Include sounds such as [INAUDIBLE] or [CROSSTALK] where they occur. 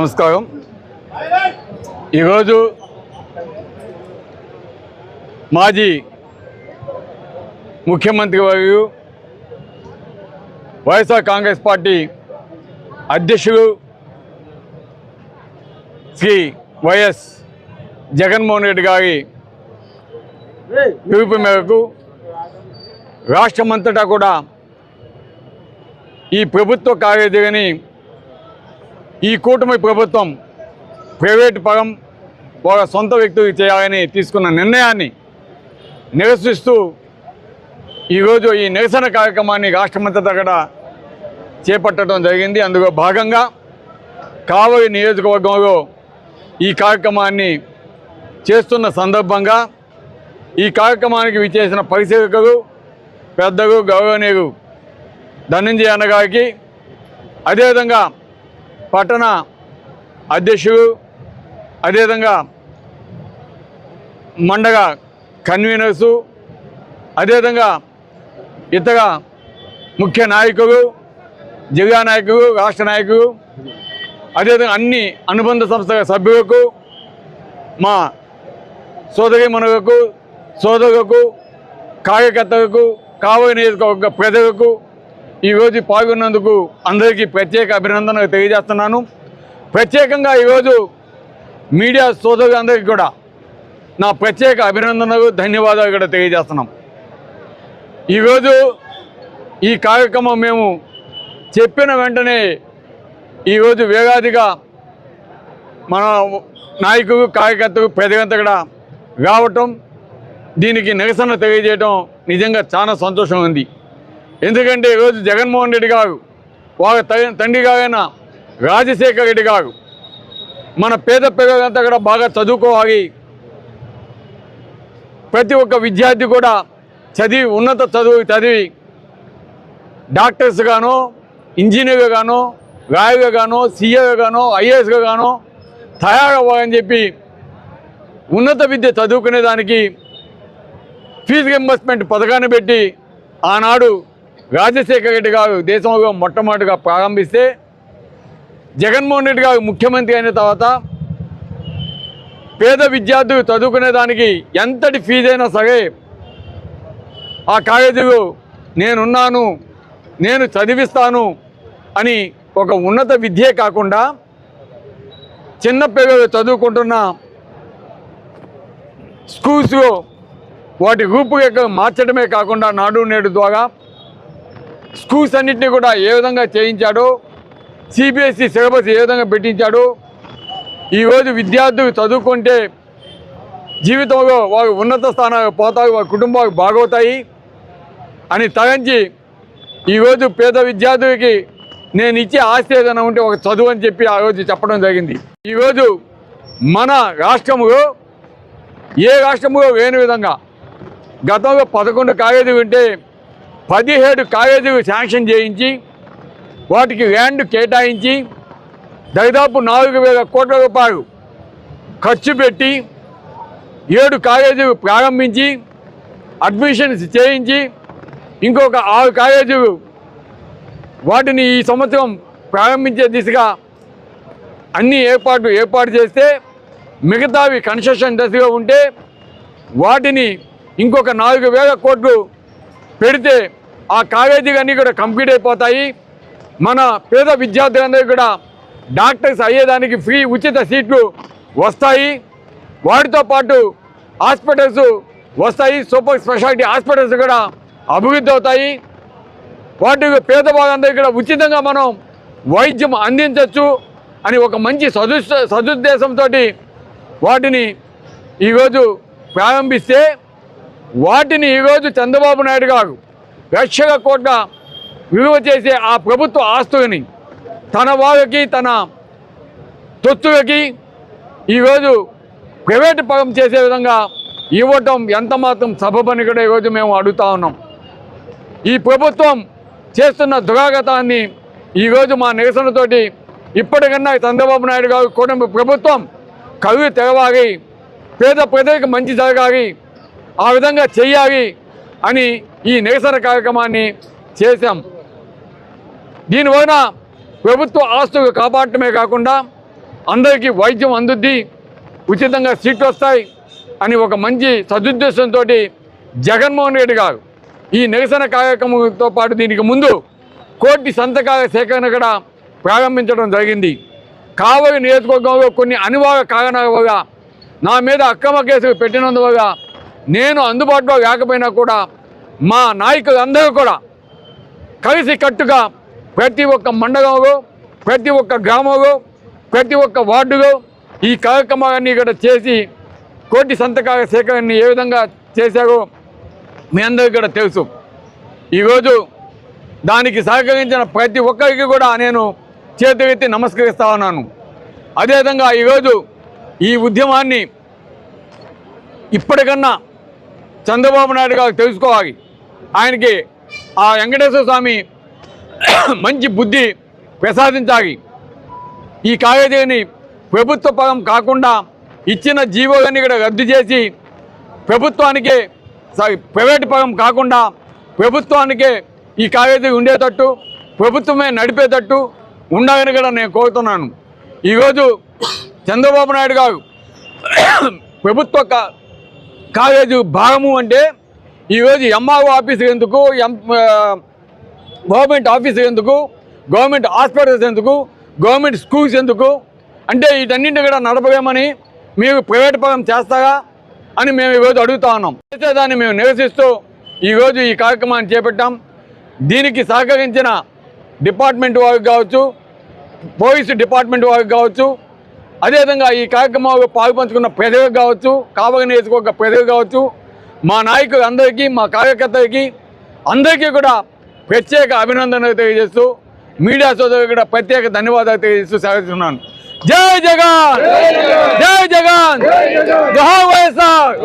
నమస్కారం. ఈరోజు మాజీ ముఖ్యమంత్రి వారు వైఎస్ఆర్ కాంగ్రెస్ పార్టీ అధ్యక్షులు శ్రీ వైఎస్ జగన్మోహన్ రెడ్డి గారి పిలుపు మేరకు రాష్ట్రమంతటా కూడా ఈ ప్రభుత్వ కార్యదర్శిని ఈ కూటమి ప్రభుత్వం ప్రైవేటు పరం ఒక సొంత వ్యక్తికి చేయాలని తీసుకున్న నిర్ణయాన్ని నిరసిస్తూ ఈరోజు ఈ నిరసన కార్యక్రమాన్ని రాష్ట్రమంతటా కూడా చేపట్టడం జరిగింది. అందులో భాగంగా కావలి నియోజకవర్గంలో ఈ కార్యక్రమాన్ని చేస్తున్న సందర్భంగా ఈ కార్యక్రమానికి విచ్చేసిన పరిశీలకులు పెద్దలు గౌరవనీయులు ధనంజయ అన్నగారికి అదేవిధంగా పట్టణ అధ్యక్షుడు అదేవిధంగా మండల కన్వీనర్సు అదేవిధంగా ఇతర ముఖ్య నాయకులు జిల్లా నాయకులు రాష్ట్ర నాయకులు అదేవిధంగా అన్ని అనుబంధ సంస్థల సభ్యులకు మా సోదరి మనులకు సోదరులకు కార్యకర్తలకు కావలి నియోజకవర్గ ప్రజలకు ఈరోజు పాల్గొన్నందుకు అందరికీ ప్రత్యేక అభినందనలు తెలియజేస్తున్నాను. ప్రత్యేకంగా ఈరోజు మీడియా సోదరులందరికీ కూడా నా ప్రత్యేక అభినందనలు ధన్యవాదాలు కూడా తెలియజేస్తున్నాం. ఈరోజు ఈ కార్యక్రమం మేము చెప్పిన వెంటనే ఈరోజు వేగాదిగా మన నాయకులు కార్యకర్తలు ప్రజలంతా కూడా రావటం దీనికి నిరసన తెలియజేయడం నిజంగా చాలా సంతోషం ఉంది. ఎందుకంటే ఈరోజు జగన్మోహన్ రెడ్డి గారు వాళ్ళ తండ్రి గారైన రాజశేఖర్ రెడ్డి గారు మన పేద పిల్లలంతా కూడా బాగా చదువుకోవాలి. ప్రతి ఒక్క విద్యార్థి కూడా చదివి ఉన్నత చదువు చదివి డాక్టర్స్ గానో ఇంజనీర్గా గానో రాయగా గానో సీఏగా గానో ఐఏఎస్గా గానో తయారవ్వాలని చెప్పి ఉన్నత విద్య చదువుకునే దానికి ఫీజు రింబర్స్మెంట్ పథకాన్ని పెట్టి ఆనాడు రాజశేఖర రెడ్డి గారు దేశంలో మొట్టమొదటిగా ప్రారంభిస్తే జగన్మోహన్ రెడ్డి గారు ముఖ్యమంత్రి అయిన తర్వాత పేద విద్యార్థులు చదువుకునే దానికి ఎంతటి ఫీజు అయినా సరే ఆ కాలేజీలో నేనున్నాను నేను చదివిస్తాను అని ఒక ఉన్నత విద్యే కాకుండా చిన్న పిల్లలు చదువుకుంటున్న స్కూల్స్లో వాటి రూపురేఖలు మార్చడమే కాకుండా నాడు నేడు ద్వారా స్కూల్స్ అన్నింటినీ కూడా ఏ విధంగా చేయించాడో? సిబిఎస్ఈ సిలబస్ ఏ విధంగా పెట్టించాడు? ఈరోజు విద్యార్థులు చదువుకుంటే జీవితంలో వారు ఉన్నత స్థానాలకు పోతారు వారి కుటుంబాలు బాగవుతాయి అని తలంచి ఈరోజు పేద విద్యార్థులకి నేను ఇచ్చే ఆస్తి ఏదైనా ఉంటే ఒక చదువు అని చెప్పి ఆ రోజు చెప్పడం జరిగింది. ఈరోజు మన రాష్ట్రంలో ఏ రాష్ట్రంలో లేని విధంగా గతంలో పదకొండు కాలేజీలు ఉంటే పదిహేడు కాలేజీలు శాంక్షన్ చేయించి వాటికి ల్యాండ్ కేటాయించి దాదాపు నాలుగు వేల కోట్ల రూపాయలు ఖర్చు పెట్టి ఏడు కాలేజీలు ప్రారంభించి అడ్మిషన్స్ చేయించి ఇంకొక ఆరు కాలేజీలు వాటిని ఈ సంవత్సరం ప్రారంభించే దిశగా అన్ని ఏర్పాట్లు ఏర్పాటు చేస్తే మిగతావి కన్స్ట్రక్షన్ దశలో ఉంటే వాటిని ఇంకొక నాలుగు వేల కోట్లు పెడితే ఆ కాలేజీలన్నీ కూడా కంప్లీట్ అయిపోతాయి. మన పేద విద్యార్థులందరికీ కూడా డాక్టర్స్ అయ్యేదానికి ఫ్రీ ఉచిత సీట్లు వస్తాయి. వాటితో పాటు హాస్పిటల్స్ వస్తాయి. సూపర్ స్పెషాలిటీ హాస్పిటల్స్ కూడా అభివృద్ధి అవుతాయి. వాటి పేద వాళ్ళందరికీ కూడా ఉచితంగా మనం వైద్యం అందించవచ్చు అని ఒక మంచి సదు సదుద్దేశంతో వాటిని ఈరోజు ప్రారంభిస్తే వాటిని ఈరోజు చంద్రబాబు నాయుడు గారు లక్షల కోట్ల విలువ చేసే ఆ ప్రభుత్వ ఆస్తులని తన వాళ్ళకి తన తొత్తులకి ఈరోజు ప్రైవేట్ పరం చేసే విధంగా ఇవ్వటం ఎంత మాత్రం పని కూడా ఈరోజు మేము అడుగుతా ఉన్నాం. ఈ ప్రభుత్వం చేస్తున్న దురాగతాన్ని ఈరోజు మా నిరసనతోటి ఇప్పటికన్నా చంద్రబాబు నాయుడు గారు కుటుంబ ప్రభుత్వం కవి తెరవాలి పేద ప్రజలకు మంచి జరగాలి ఆ విధంగా చెయ్యాలి అని ఈ నిరసన కార్యక్రమాన్ని చేశాం. దీనివలన ప్రభుత్వ ఆస్తులు కాపాడటమే కాకుండా అందరికీ వైద్యం అందుద్ది ఉచితంగా సీట్లు వస్తాయి అని ఒక మంచి సదుద్దేశంతో జగన్మోహన్ రెడ్డి గారు ఈ నిరసన కార్యక్రమంతో పాటు దీనికి ముందు కోటి సంతకాల సేకరణ కూడా ప్రారంభించడం జరిగింది. కావలి నియోజకవర్గంలో కొన్ని అనివార్య కారణాల వల్ల నా మీద అక్రమ కేసులు పెట్టినందువల్ల నేను అందుబాటులో లేకపోయినా కూడా మా నాయకులందరూ కూడా కలిసి కట్టుగా ప్రతి ఒక్క మండలంలో ప్రతి ఒక్క గ్రామంలో ప్రతి ఒక్క వార్డులో ఈ కార్యక్రమాలన్నీ కూడా చేసి కోటి సంతకాల సేకరణని ఏ విధంగా చేశారో మీ అందరికీ కూడా తెలుసు. ఈరోజు దానికి సహకరించిన ప్రతి ఒక్కరికి కూడా నేను చేతులెత్తి నమస్కరిస్తా ఉన్నాను. అదేవిధంగా ఈరోజు ఈ ఉద్యమాన్ని ఇప్పటికన్నా చంద్రబాబు నాయుడు గారు తెలుసుకోవాలి. ఆయనకి ఆ వెంకటేశ్వర స్వామి [COUGHS] మంచి బుద్ధి ప్రసాదించాలి. ఈ కాలేజీని ప్రభుత్వ పరం కాకుండా ఇచ్చిన జీవోలన్నీ కూడా రద్దు చేసి ప్రభుత్వానికే సారీ ప్రైవేట్ పరం కాకుండా ప్రభుత్వానికే ఈ కాలేజీ ఉండేటట్టు ప్రభుత్వమే నడిపేటట్టు ఉండాలని కూడా నేను కోరుతున్నాను. ఈరోజు చంద్రబాబు నాయుడు గారు [COUGHS] ప్రభుత్వ కాలేజీ భాగము అంటే ఈరోజు ఎంఆర్ఓ ఆఫీస్ ఎందుకు ఎం గవర్నమెంట్ ఆఫీస్ ఎందుకు గవర్నమెంట్ హాస్పిటల్స్ ఎందుకు గవర్నమెంట్ స్కూల్స్ ఎందుకు అంటే వీటన్నింటిని కూడా నడపలేమని మీరు ప్రైవేట్ పరం చేస్తారా అని మేము ఈరోజు అడుగుతా ఉన్నాం. చేసేదాన్ని మేము నిరసిస్తూ ఈరోజు ఈ కార్యక్రమాన్ని చేపట్టాం. దీనికి సహకరించిన డిపార్ట్మెంట్ వారికి కావచ్చు పోలీసు డిపార్ట్మెంట్ వారికి కావచ్చు అదేవిధంగా ఈ కార్యక్రమంలో పాల్పంచుకున్న పెదవి కావచ్చు కావలి నియోజకవర్గ పెదవి కావచ్చు మా నాయకులు అందరికీ మా కార్యకర్తలకి అందరికీ కూడా ప్రత్యేక అభినందనలు తెలియజేస్తూ మీడియా సోదరులకు కూడా ప్రత్యేక ధన్యవాదాలు తెలియజేస్తూ సెలవుతున్నాను జై జగన్ జై జగన్ జోహార్ వైఎస్ఆర్